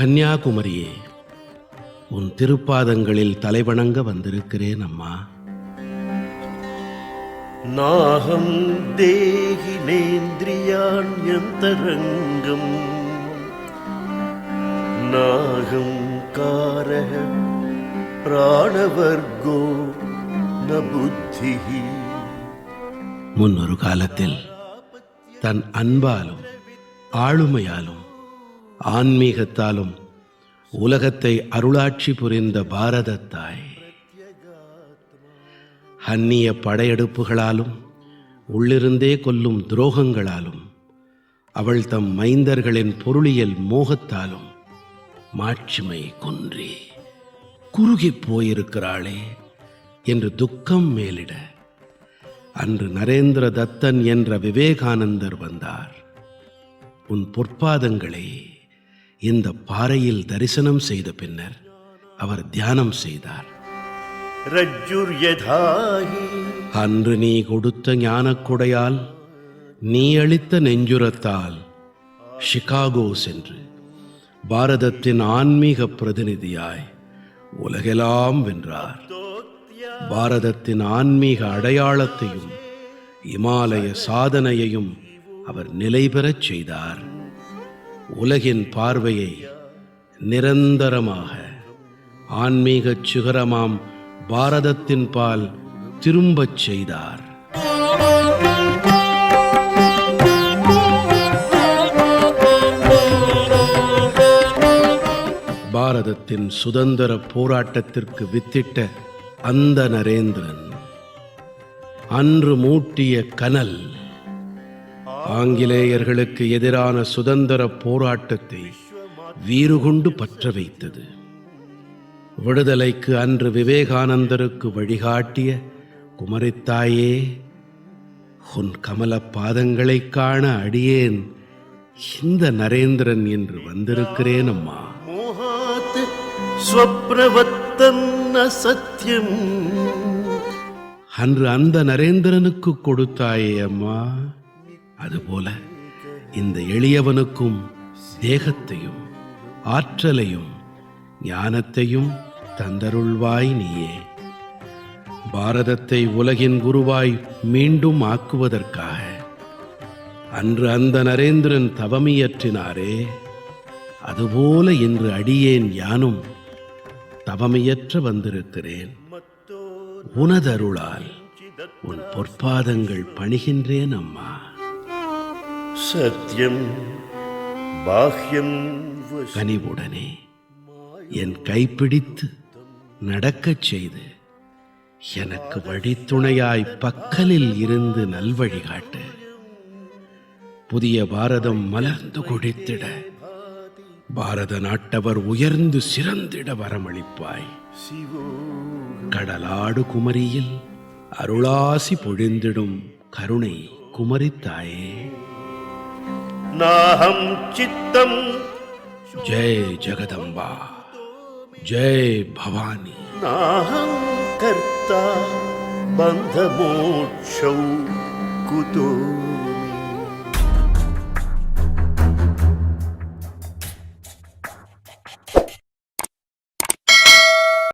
கன்னியாகுமரியே உன் திருப்பாதங்களில் தலைவணங்க வந்திருக்கிறேன் அம்மா. நாகம் தேகினேந்திரியான் எந்தரங்கம் நாகம் காரக பிராணவர்கோ ந புத்தி முன்னொரு காலத்தில் தன் அன்பாலும் ஆளுமையாலும் ஆன்மீகத்தாலும் உலகத்தை அருளாட்சி புரிந்த பாரத தாய் அந்நிய படையெடுப்புகளாலும் உள்ளிருந்தே கொல்லும் துரோகங்களாலும் அவள் தம் மைந்தர்களின் பொருளியல் மோகத்தாலும் மாட்சிமை குன்றி. குறுகிப் போயிருக்கிறாளே என்று துக்கம் மேலிட. அன்று நரேந்திர தத்தன் என்ற விவேகானந்தர் வந்தார். உன் பொற்பாதங்களே இந்த பாறையில் தரிசனம் செய்த பின்னர் அவர் தியானம் செய்தார். அன்று நீ கொடுத்த ஞானக்குடையால் நீ அளித்த நெஞ்சுரத்தால் ஷிகாகோ சென்று பாரதத்தின் ஆன்மீக பிரதிநிதியாய் உலகெல்லாம் வென்றார். பாரதத்தின் ஆன்மீக அடையாளத்தையும் இமாலய சாதனையையும் அவர் நிலைபெறச் செய்தார். உலகின் பார்வையை நிரந்தரமாக ஆன்மீகச் சிகரமாம் பாரதத்தின் பால் திரும்பச் செய்தார். பாரதத்தின் சுதந்திர போராட்டத்திற்கு வித்திட்ட அந்த நரேந்திரன் அன்று மூட்டிய கனல் ஆங்கிலேயர்களுக்கு எதிரான சுதந்திர போராட்டத்தை வீறுகொண்டு பற்ற வைத்தது. விடுதலைக்கு அன்று விவேகானந்தருக்கு வழிகாட்டிய குமரித்தாயே உன் கமல பாதங்களைக் காண அடியேன் இந்த நரேந்திரன் என்று வந்திருக்கிறேன் அம்மா. சத்தியம் அன்று அந்த நரேந்திரனுக்கு கொடுத்தாயே அம்மா. அதுபோல இந்த எளியவனுக்கும் தேகத்தையும் ஆற்றலையும் ஞானத்தையும் தந்தருள்வாய் நீயே. பாரதத்தை உலகின் குருவாய் மீண்டும் ஆக்குவதற்காக அன்று அந்த நரேந்திரன் தவமியற்றினாரே அதுபோல இன்று அடியேன் யானும் தவமியற்ற வந்திருக்கிறேன். உனதருளால் உன் பொற்பாதங்கள் பணிகின்றேன் அம்மா. சத்தியம் பாஹ்யம் கனிவுடனே என் கைப்பிடித்து நடக்கச் செய்து எனக்கு வழித்துணையாய் பக்கலில் இருந்து நல்வழிகாட்டு புதிய பாரதம் மலர்ந்து கொடித்திட பாரத நாட்டவர் உயர்ந்து சிறந்திட வரமளிப்பாய். கடலாடு குமரியில் அருளாசி பொழிந்திடும் கருணை குமரித்தாயே. నాహం చిత్తం. జై జగదంబ. జై భవానీ. నాహం కర్త బంధమోక్షౌ కుతో.